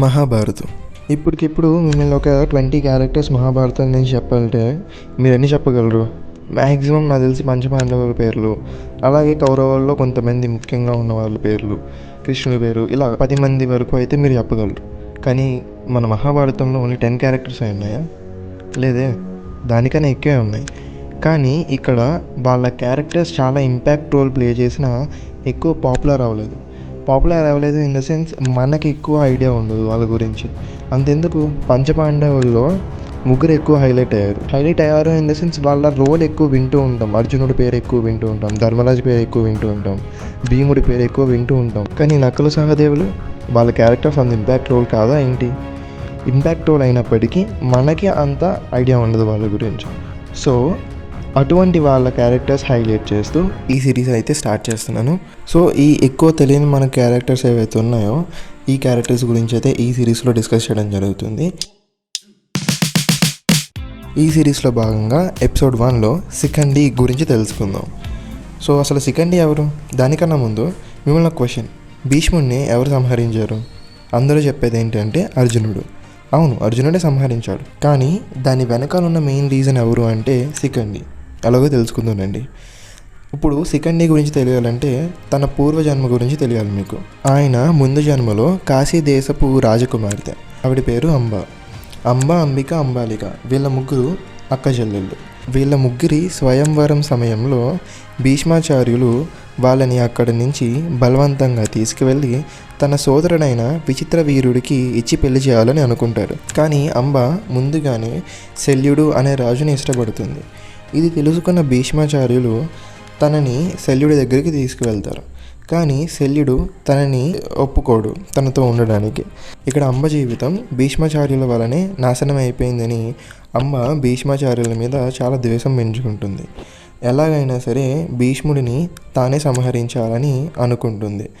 మహాభారతం. ఇప్పటికిప్పుడు మిమ్మల్ని ఒక ట్వంటీ క్యారెక్టర్స్ మహాభారతం నుంచి చెప్పాలంటే మీరు ఎన్ని చెప్పగలరు? మ్యాక్సిమం నాకు తెలిసి పంచపాండవుల పేర్లు అలాగే కౌరవాల్లో కొంతమంది ముఖ్యంగా ఉన్న వాళ్ళ పేర్లు కృష్ణుడి పేరు ఇలా పది మంది వరకు అయితే మీరు చెప్పగలరు. కానీ మన మహాభారతంలో ఓన్లీ టెన్ క్యారెక్టర్స్ అయి ఉన్నాయా? లేదే దానికన్నా ఎక్కువే ఉన్నాయి. కానీ ఇక్కడ వాళ్ళ క్యారెక్టర్స్ చాలా ఇంపాక్ట్ రోల్ ప్లే చేసిన ఎక్కువ పాపులర్ అవ్వలేదు. పాపులర్ అవ్వలేదు ఇన్ ద సెన్స్ మనకి ఎక్కువ ఐడియా ఉండదు వాళ్ళ గురించి. అంతెందుకు? పంచపాండవుల్లో ముగ్గురు ఎక్కువ హైలైట్ అయ్యారు. హైలైట్ అయ్యారు ఇన్ ద సెన్స్ వాళ్ళ రోల్ ఎక్కువ వింటూ ఉంటాం. అర్జునుడి పేరు ఎక్కువ వింటూ ఉంటాం. ధర్మరాజు పేరు ఎక్కువ వింటూ ఉంటాం. భీముడి పేరు ఎక్కువ వింటూ ఉంటాం. కానీ నకుల సహదేవులు వాళ్ళ క్యారెక్టర్స్ అంత ఇంపాక్ట్ రోల్ కాదా ఏంటి? ఇంపాక్ట్ రోల్ అయినప్పటికీ మనకి అంత ఐడియా ఉండదు వాళ్ళ గురించి. సో అటువంటి వాళ్ళ క్యారెక్టర్స్ హైలైట్ చేస్తూ ఈ సిరీస్ అయితే స్టార్ట్ చేస్తున్నాను. సో ఈ ఎక్కువ తెలియని మన క్యారెక్టర్స్ ఏవైతే ఉన్నాయో ఈ క్యారెక్టర్స్ గురించి అయితే ఈ సిరీస్లో డిస్కస్ చేయడం జరుగుతుంది. ఈ సిరీస్లో భాగంగా ఎపిసోడ్ వన్లో సికండి గురించి తెలుసుకుందాం. సో అసలు సికండి ఎవరు? దానికన్నా ముందు మిమ్మల్ని ఒక క్వశ్చన్ భీష్ముడిని ఎవరు సంహరించారు? అందరూ చెప్పేది ఏంటంటే అర్జునుడు. అవును అర్జునుడే సంహరించాడు. కానీ దాని వెనకాల ఉన్న మెయిన్ రీజన్ ఎవరు అంటే సికండి. అలాగో తెలుసుకుందానండి ఇప్పుడు సికండి గురించి తెలియాలంటే తన పూర్వజన్మ గురించి తెలియాలి మీకు. ఆయన ముందు జన్మలో కాశీ దేశపు రాజకుమార్తె. ఆవిడ పేరు అంబ. అంబ అంబిక అంబాలిక. వీళ్ళ ముగ్గురు అక్క చెల్లెళ్ళు. వీళ్ళ ముగ్గురి స్వయంవరం సమయంలో భీష్మాచార్యులు వాళ్ళని అక్కడి నుంచి బలవంతంగా తీసుకువెళ్ళి తన సోదరుడైన విచిత్ర వీరుడికి ఇచ్చి పెళ్ళి చేయాలని అనుకుంటారు. కానీ అంబ ముందుగానే శల్యుడు అనే రాజుని ఇష్టపడుతుంది. ఇది తెలుసుకున్న భీష్మాచార్యులు తనని శల్యుడి దగ్గరికి తీసుకువెళ్తారు. కానీ శల్యుడు తనని ఒప్పుకోడు తనతో ఉండడానికి. ఇక్కడ అమ్మ జీవితం భీష్మాచార్యుల వలనే నాశనం అయిపోయిందని అమ్మ భీష్మాచార్యుల మీద చాలా ద్వేషం పెంచుకుంటుంది. ఎలాగైనా సరే భీష్ముడిని తానే సంహరించాలని అనుకుంటుంది.